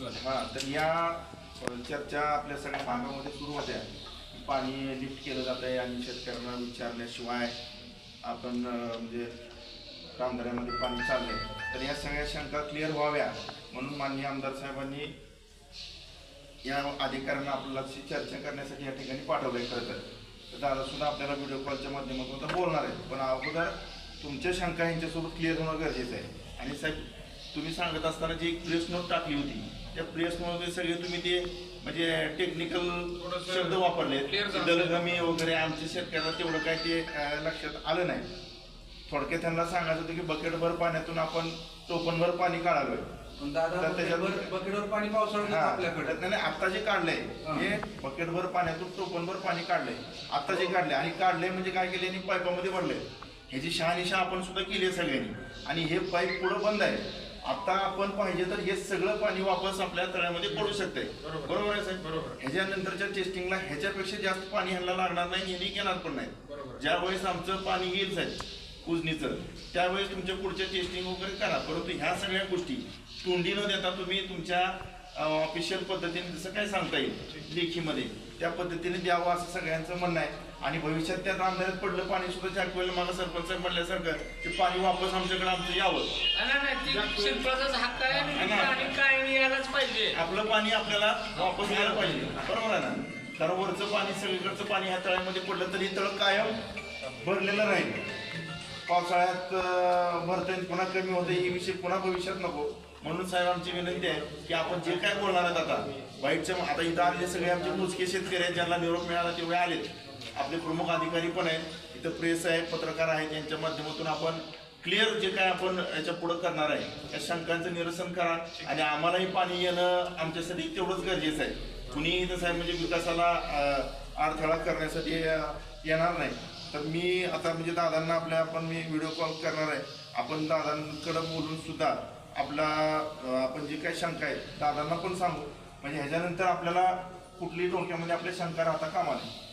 झाली तर या चर्चा आपल्या सगळ्या भागामध्ये सुरू होत्या पाणी लिफ्ट केलं जात आहे आणि शेतकऱ्यांना विचारल्याशिवाय आपण म्हणजे रामदऱ्यामध्ये पाणी चाललंय तर या सगळ्या शंका क्लिअर व्हाव्या म्हणून माननीय आमदार साहेबांनी या अधिकाऱ्यांना आपल्याला चर्चा करण्यासाठी या ठिकाणी पाठवलंय खरं तर दादा सुद्धा आपल्याला व्हिडिओ कॉलच्या माध्यमातून बोलणार आहेत. पण अगोदर तुमच्या शंका यांच्यासोबत क्लिअर होणं गरजेचं आहे. आणि साहेब तुम्ही सांगत असताना जी एक प्रेस नोट टाकली होती त्या प्रेस नोटमध्ये सगळे तुम्ही ते म्हणजे टेक्निकल शब्द वापरले. दलगमी वगैरे आमच्या शेतकऱ्याला तेवढं काय ते लक्षात आलं नाही. थोडक्यात त्यांना सांगायचं होतं की बकेटभर पाण्यातून आपण टोपणभर पाणी काढावं पण दादा तर त्याच्यात- बकेटभर बकेटवर पाणी पावसाळ्यात आपल्याकडे. नाही आता जे काढलंय हा. बकेटभर पाण्यातून टोपणभर पाणी काढलंय. आता जे काढले आणि काढलंय म्हणजे काय केले आणि पाईपामध्ये भरले ह्याची शहानिशा आपण सुद्धा केली आहे सगळ्यांनी आणि हे पाईप पुढं बंद आहे आता आपण पाहिजे तर हे सगळं पाणी वापस आपल्या तळ्यामध्ये पडू शकतंय बरोबर. आहे साहेब बरोबर. ह्याच्यानंतरच्या टेस्टिंगला ह्याच्यापेक्षा जास्त पाणी ह्यांना लागणार नाही यांनी घेणार पण नाही. ज्या वेळेस आमचं पाणी येईल साहेब उजनीचं त्यावेळेस तुमच्या पुढच्या टेस्टिंग वगैरे करा परंतु ह्या सगळ्या गोष्टी तोंडी न देता तुम्ही तुमच्या ऑफिशियल पद्धतीने जसं काय सांगता येईल लेखीमध्ये. त्या पद्धतीने द्यावं असं सगळ्यांचं म्हणणं आहे. आणि भविष्यात त्या रामदाऱ्यात पडलं पाणी सुद्धा जागवेल मला सरपंच म्हणल्यासारखं ते पाणी वापस आमच्याकडे आमचं यावं. आपलं पाणी आपल्याला वापस यायला पाहिजे. बरोबर आहे ना? कारण वरचं पाणी सगळीकडचं पाणी ह्या तळ्यामध्ये पडलं तरी तळ कायम भरलेलं राहील. पावसाळ्यात अं, पुन्हा कमी होतं ही विषय पुन्हा भविष्यात नको. म्हणून साहेब आमची विनंती आहे की आपण जे काय बोलणार आहेत आता वाईटच्या आता इथं आलेले सगळे आमचे मोजके शेतकरी आहेत ज्यांना निरोप मिळाला तेवढे आलेत. आपले प्रमुख अधिकारी पण आहेत. इथं प्रेस आहे पत्रकार आहेत यांच्या माध्यमातून आपण क्लिअर जे काय आपण याच्या पुढं करणार आहे त्या शंकांचं निरसन करा आणि आम्हालाही पाणी येणं आमच्यासाठी तेवढंच गरजेचं आहे. कुणी इथं साहेब म्हणजे विकासाला अडथळा करण्यासाठी येणार नाही. तर मी आता म्हणजे दादांना आपल्या आपण मी व्हिडिओ कॉल करणार आहे. आपण दादांकडं बोलून सुद्धा आपला आपण जे काही शंका आहे दादांना पण सांगू. म्हणजे ह्याच्यानंतर आपल्याला कुठलीही डोक्यामध्ये आपल्या शंका राहता कामा नये.